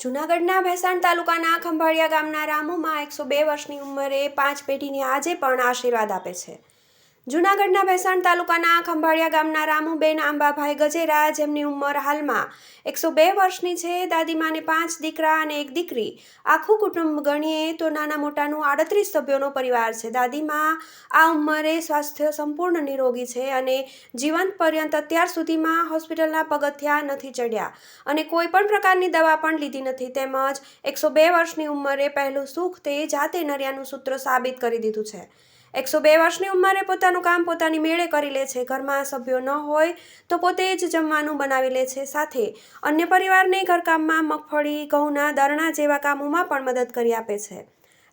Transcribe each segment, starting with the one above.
જૂનાગઢના ભેસાણ તાલુકાના ખંભાળિયા ગામના રામુમાં એકસો બે વર્ષની ઉંમરે પાંચ પેઢીને આજે પણ આશીર્વાદ આપે છે. જૂનાગઢના ભેસાણ તાલુકાના ખંભાળિયા ગામના રામુબેન આંબાભાઈ ગજેરા જેમની ઉંમર હાલમાં એકસો બે વર્ષની છે. દાદીમાને પાંચ દીકરા અને એક દીકરી. આખું કુટુંબ ગણીએ તો નાના મોટાનું આડત્રીસ સભ્યોનો પરિવાર છે. દાદીમાં આ ઉંમરે સ્વાસ્થ્ય સંપૂર્ણ નિરોગી છે અને જીવન પર્યંત અત્યાર સુધીમાં હોસ્પિટલના પગથિયા નથી ચડ્યા અને કોઈ પણ પ્રકારની દવા પણ લીધી નથી. તેમજ એકસો બે વર્ષની ઉંમરે પહેલું સુખ તે જાતે નર્યાનું સૂત્ર સાબિત કરી દીધું છે. એકસો બે વર્ષની ઉંમરે પોતાનું કામ પોતાની મેળે કરી લે છે. ઘરમાં સભ્યો ન હોય તો પોતે જ જમવાનું બનાવી લે છે સાથે. અન્ય પરિવારને ઘરકામમાં મગફળી, ઘઉંના દરણા જેવા કામોમાં પણ મદદ કરી આપે છે.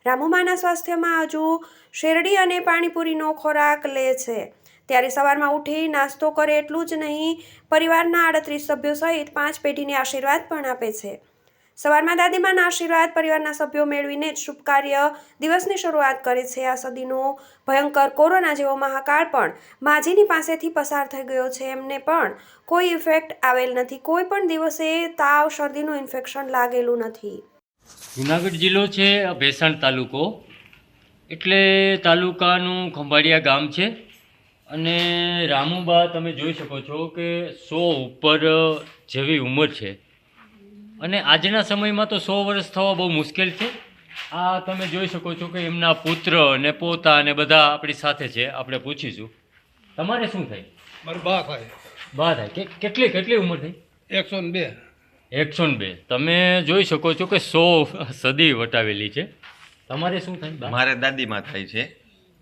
રામુમાના સ્વાસ્થ્યમાં હજુ શેરડી અને પાણીપુરીનો ખોરાક લે છે. ત્યારે સવારમાં ઉઠી નાસ્તો કરે એટલું જ નહીં, પરિવારના આડત્રીસ સભ્યો સહિત પાંચ પેઢીને આશીર્વાદ પણ આપે છે. સવારમાં દાદીમાના આશીર્વાદ, પરિવારના સભ્યો મેળવીને જ શુભ કાર્ય દિવસની શરૂઆત કરે છે. આ સદીનો ભયંકર કોરોના જેવો મહાકાળ પણ માજીની પાસેથી પસાર થઈ ગયો છે. એમને પણ કોઈ ઇફેક્ટ આવેલ નથી. કોઈ પણ દિવસે તાવ, શરદીનું ઇન્ફેક્શન લાગેલું નથી. જુનાગઢ જિલ્લો છે, ભેસાણ તાલુકો. એટલે તાલુકાનું ખંભાળિયા ગામ છે. અને રામુબા, તમે જોઈ શકો છો કે સો ઉપર જેવી ઉંમર છે. અને આજના સમયમાં તો સો વર્ષ થવા બહુ મુશ્કેલ છે. આ તમે જોઈ શકો છો કે એમના પુત્ર અને પોતા અને બધા આપણી સાથે છે. આપણે પૂછીશું. તમારે શું થાય? મારું બા થાય. બા થાય. કે કેટલી કેટલી ઉંમર થઈ? એકસો ને બે. એકસો ને બે. તમે જોઈ શકો છો કે સો સદી વટાવેલી છે. તમારે શું થાય? મારે દાદીમાં થાય છે.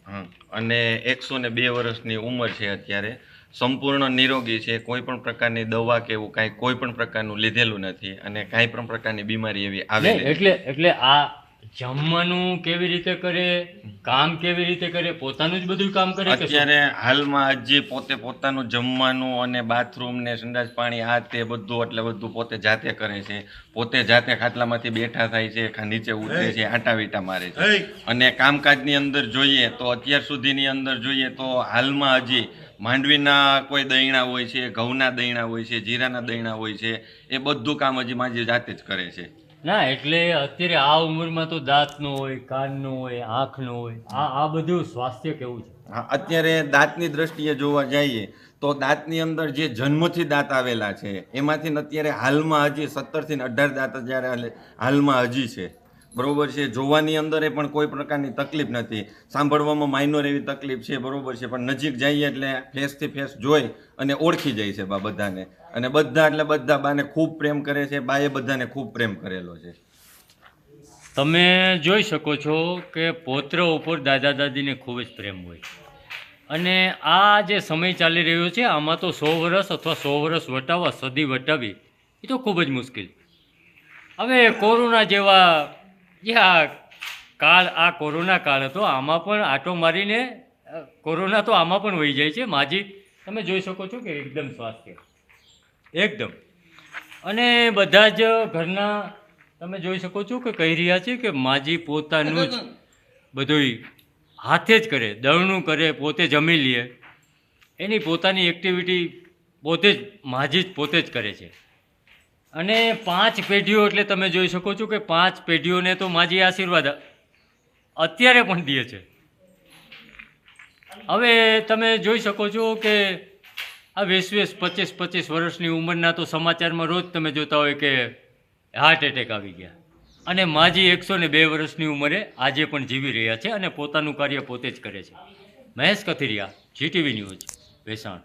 હં. અને એકસો ને બે વર્ષની ઉંમર છે અત્યારે. સંપૂર્ણ નિરોગી છે કોઈ પણ પ્રકારની દવા કે એવું કાંઈ કોઈ પણ પ્રકારનું લીધેલું નથી અને કાંઈ પણ પ્રકારની બીમારી એવી આવે આવેલી એટલે એટલે આ જમવાનું કેવી રીતે કરે કામ કેવી રીતે કરે પોતાનું જ બધું કામ કરે અત્યારે હાલમાં હજી પોતે પોતાનું જમવાનું અને બાથરૂમ ને સંડાસ પાણી આ તે બધું એટલે બધું પોતે જાતે કરે છે. પોતે જાતે ખાટલામાંથી બેઠા થાય છે નીચે ઉતરે છે આટા વીટા મારે છે. અને કામકાજની અંદર જોઈએ તો અત્યાર સુધીની અંદર જોઈએ તો હાલમાં હજી માંડવીના કોઈ દહીણા હોય છે ઘઉંના દહીણા હોય છે જીરાના દહીણા હોય છે એ બધું કામ હજી માજી જાતે જ કરે છે. ના, એટલે અત્યારે આ ઉંમરમાં તો દાંતનું હોય, કાનનું હોય, આંખનું હોય, આ આ બધું સ્વાસ્થ્ય કેવું છે? અત્યારે દાંતની દ્રષ્ટિએ જોવા જઈએ તો દાંતની અંદર જે જન્મથી દાંત આવેલા છે, એમાંથી અત્યારે હાલમાં હજી સત્તરથી અઢાર દાંત જ્યારે હાલમાં હજી છે. બરોબર છે, જોવાની અંદર પણ કોઈ પ્રકારની તકલીફ નથી. સાંભળવામાં માઇનોર એવી તકલીફ છે, બરોબર છે, પણ નજીક જઈએ એટલે ફેસથી ફેસ જોઈ અને ઓળખી જાય છે બા બધાને. અને બધા એટલે બધા બાને ખૂબ પ્રેમ કરે છે, બાએ બધાને ખૂબ પ્રેમ કરેલો છે. તમે જોઈ શકો છો કે પૌત્ર ઉપર દાદા દાદીને ખૂબ જ પ્રેમ હોય અને આ જે સમય ચાલી રહ્યો છે, આમાં તો સો વર્ષ અથવા સો વર્ષ વટાવવા, સદી વટાવી, એ તો ખૂબ જ મુશ્કેલ હવે કોરોના જેવા જે આ કાળ, આ કોરોના કાળ હતો, આમાં પણ આટો મારીને કોરોના તો આમાં પણ વહી જાય છે. માજી, તમે જોઈ શકો છો કે એકદમ સ્વાસ્થ્ય. એકદમ. અને બધા જ ઘરના તમે જોઈ શકો છો કે કહી રહ્યા છે કે માજી પોતાનું જ બધુંય હાથે જ કરે દળનું કરે, પોતે જમી લે. એની પોતાની એક્ટિવિટી પોતે જ, માજી જ પોતે જ કરે છે. અને પાંચ પેઢીઓ એટલે તમે જોઈ શકો છો કે પાંચ પેઢીઓને તો માજી આશીર્વાદ અત્યારે પણ દે છે. હવે તમે જોઈ શકો છો કે આ વીસ વીસ, પચીસ પચીસ વર્ષની ઉંમરના તો સમાચારમાં રોજ તમે જોતા હોય કે હાર્ટ એટેક આવી ગયા. અને માજી એકસો ને બે વર્ષની ઉંમરે આજે પણ જીવી રહ્યા છે અને પોતાનું કાર્ય પોતે જ કરે છે. Mahesh Kathiriya GTV news Bhesan